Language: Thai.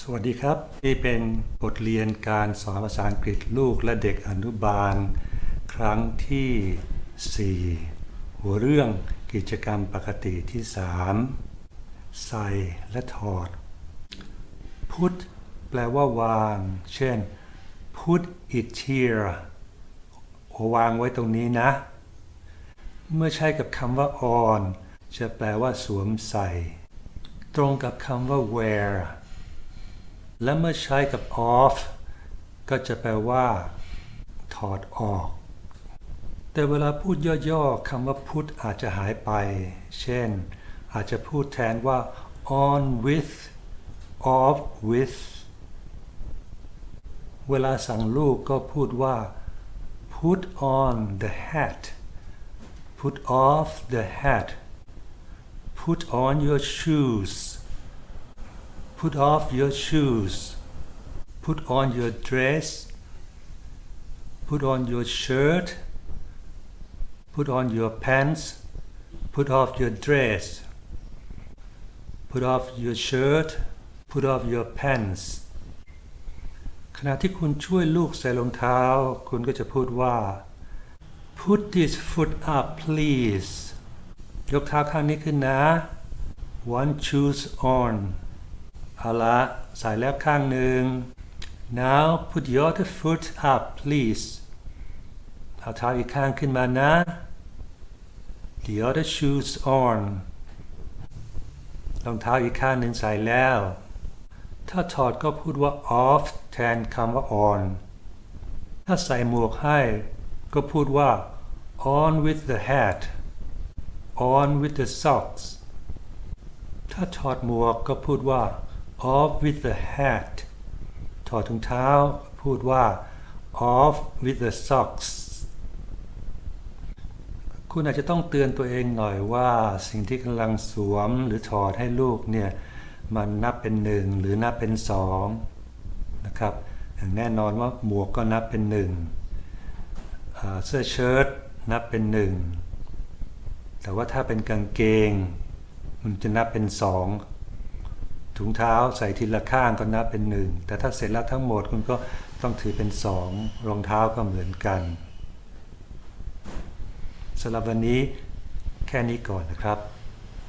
สวัสดีครับ นี่เป็นบทเรียนการสอนภาษาอังกฤษลูกและเด็กอนุบาล ครั้งที่ 4 หัวเรื่องกิจกรรมปกติที่ 3 ใส่และถอด put แปลว่าวาง เช่น put it here วางไว้ตรงนี้นะ เมื่อใช้กับคำว่า on จะแปลว่าสวมใส่ ตรงกับคำว่า wear และเมื่อใช้กับ off ก็จะแปลว่า ถอดออก แต่เวลาพูดย่อๆคำว่า put อาจจะหายไป เช่น อาจจะพูดแทนว่า on with off with เวลาสั่งลูกก็พูดว่า put on the hat put off the hat put on your shoes put off your shoes put on your dress put on your shirt put on your pants put off your dress put off your shirt put off your pants ขณะที่คุณช่วยลูกใส่รองเท้า คุณก็จะพูดว่า put this foot up please ยกเท้าข้างนี้ขึ้นนะ one shoes on เอาละใส่แล้วข้างหนึ่ง now put your other foot up please เอาเท้าอีกข้างขึ้นมานะ the other shoes on รองเท้าอีกข้างหนึ่งใส่แล้ว ถ้าถอดก็พูดว่า off แทนคำว่า on ถ้าใส่หมวกให้ก็พูดว่า on with the hat on with the socks ถ้าถอดหมวกก็พูดว่า off with the hat ถอดถุงเท้า พูดว่า off with the socks คุณอาจจะต้องเตือนตัวเองหน่อยว่าสิ่งที่กำลังสวมหรือถอดให้ลูกเนี่ย มันนับเป็นหนึ่งหรือนับเป็นสองนะครับอย่างแน่นอนว่าหมวกก็นับเป็นหนึ่งเสื้อเชิ้ตนับเป็นหนึ่งแต่ว่าถ้าเป็นกางเกง มันจะนับเป็นสอง ถุงเท้าใส่ทีละข้างก็นับเป็นหนึ่งแต่ถ้าเสร็จแล้วทั้งหมดคุณก็ต้องถือเป็นสองรองเท้าก็เหมือนกันสำหรับวันนี้แค่นี้ก่อนนะครับ